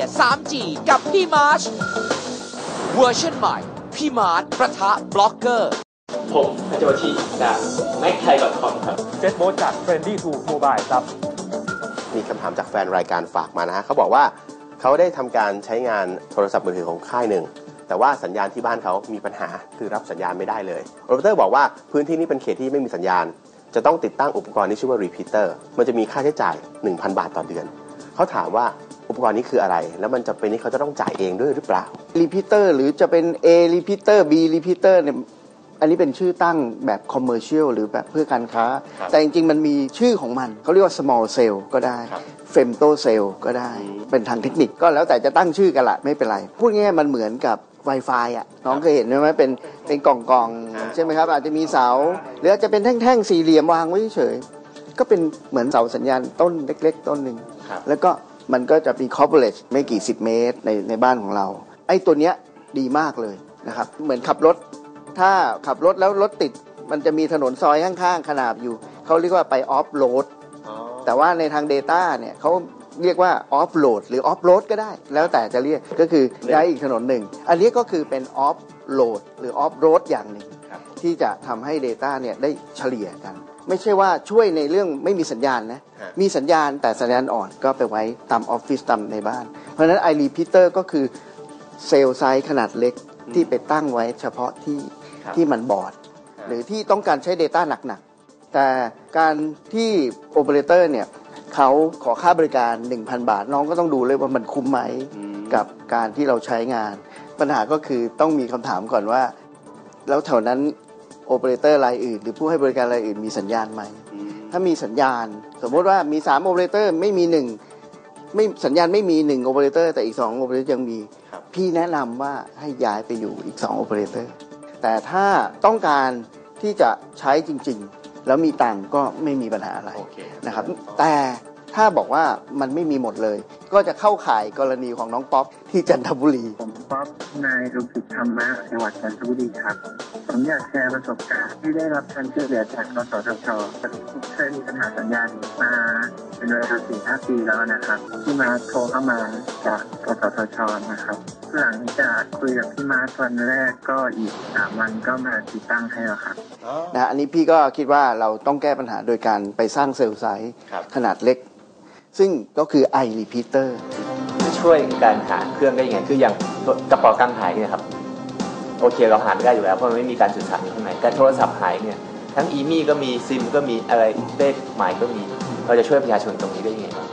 ย 3G กับพี่มาร์ชเวอร์ชันใหม่ พี่มาร์ชประทะบล็อกเกอร์ ผมพัชวชิจาก m a c t h a i c o m ครับเฟซบุ๊กจาก Friendly to Mobile ครับ มีคำถามจากแฟนรายการฝากมานะฮะเขาบอกว่าเขาได้ทำการใช้งานโทรศัพท์มือถือของค่ายหนึ่ง แต่ว่าสัญญาณที่บ้านเขามีปัญหาคือรับสัญญาณไม่ได้เลยโอเปอเรเตอร์บอกว่าพื้นที่นี้เป็นเขตที่ไม่มีสัญญาณ จะต้องติดตั้งอุปกรณ์ที่ชื่อว่า repeater มันจะมีค่าใช้จ่าย 1,000 บาทต่อเดือน เขาถามว่า อุปกรณ์นี้คืออะไร แล้วมันจะเป็นที่เขาจะต้องจ่ายเองด้วยหรือเปล่ารีพิเตอร์หรือจะเป็น A รีพิเตอร์ B รีพิเตอร์เนี่ยอันนี้เป็นชื่อตั้งแบบคอมเมอร์เชียลหรือแบบเพื่อการค้าครับแต่จริงๆ มันมีชื่อของมัน เขาเรียกว่า small cell ก็ได้ครับ femto cell ก็ได้ เป็นทางเทคนิคก็แล้วแต่จะตั้งชื่อกันละไม่เป็นไร พูดง่ายๆมันเหมือนกับ Wi-Fi อะ น้องเคยเห็นไหมเป็นเป็นกล่องๆ ใช่ไหมครับ อาจจะมีเสา หรืออาจจะเป็นแท่งๆ สี่เหลี่ยมวางไว้เฉยๆก็เป็นเหมือนเสาสัญญาณต้นเล็ก ๆ ต้นหนึ่งครับแล้วก็ มันก็จะมี coverage ไม่กี่สิบเมตรในในบ้านของเรา ไอ้ตัวเนี้ยดีมากเลยนะครับ เหมือนขับรถ ถ้าขับรถแล้วรถติด มันจะมีถนนซอยข้างๆ ขนาบอยู่ เขาเรียกว่าไปออฟโหลดแต่ว่าในทาง Data เนี่ยเขาเรียกว่าออฟโหลดหรือออฟโรดก็ได้ แล้วแต่จะเรียกก็คือย้ายอีกถนนหนึ่ง อันนี้ก็คือเป็นออฟโหลดหรือออฟโรดอย่างหนึ่งครับ ที่จะทำให้ Data เนี่ยได้เฉลี่ยกัน ไม่ใช่ว่าช่วยในเรื่องไม่มีสัญญาณนะฮะมีสัญญาณแต่สัญญาณอ่อนก็ไปไว้ตามออฟฟิศตามในบ้าน เพราะฉะนั้น iRepeater ก็คือเซลล์ไซส์ขนาดเล็กที่ไปตั้งไว้เฉพาะที่ครับที่มันบอด หรือที่ต้องการใช้ Data หนักๆ แต่การที่โอเปอเรเตอร์เนี่ยเขาขอค่าบริการ 1,000 บาท น้องก็ต้องดูเลยว่ามันคุ้มไหมอืมกับการที่เราใช้งาน ปัญหาก็คือต้องมีคำถามก่อนว่า แล้วแถวนั้น โอเปอเรเตอร์รายอื่น หรือผู้ให้บริการรายอื่นมีสัญญาณไหมอืมถ้ามีสัญญาณ สมมติว่ามี3โอเปอเรเตอร์ไม่มี1ไม่สัญญาณไม่มี1โอเปอเรเตอร์แต่อีก2โอเปอเรเตอร์ยังมีครับพี่แนะนำว่าให้ย้ายไปอยู่อีก2โอเปอเรเตอร์แต่ถ้าต้องการที่จะใช้จริง ๆ แล้วมีตังค์ก็ไม่มีปัญหาอะไรโอเคนะครับแต่ ถ้าบอกว่ามันไม่มีหมดเลย ก็จะเข้าข่ายกรณีของน้องป๊อปที่จันทบุรี ผมป๊อปนายรุกิจธรรมะจังหวัดจันทบุรีครับ ผมอยากแชร์ประสบการณ์ที่ได้รับการช่วยเหลือจากกสทชเคยมีปัญหาสัญญาณมาเป็นเวลาสี่ห้าปีแล้วนะครับ ที่มาโทรเข้ามาจากกสทชนะครับ หลังจากคุยกับพี่มาร์ควันแรกก็อีกสามวันก็มาติดตั้งให้แล้วครับนะอันนี้พี่ก็คิดว่าเราต้องแก้ปัญหาโดยการไปสร้างเซลล์ไซส์ครับขนาดเล็ก ซึ่งก็คือ i repeater ช่วยการหาเครื่องได้ยังไงคืออย่างกระเป๋าตังค์หายเนี่ยครับโอเคเราหาไม่ได้อยู่แล้วเพราะมันไม่มีการสื่อสารอยู่ข้างในการโทรศัพท์หายเนี่ยทั้งอีมี่ก็มีซิมก็มีอะไรเลขหมายก็มี เราจะช่วยประชาชนตรงนี้ได้ยังไงบ้าง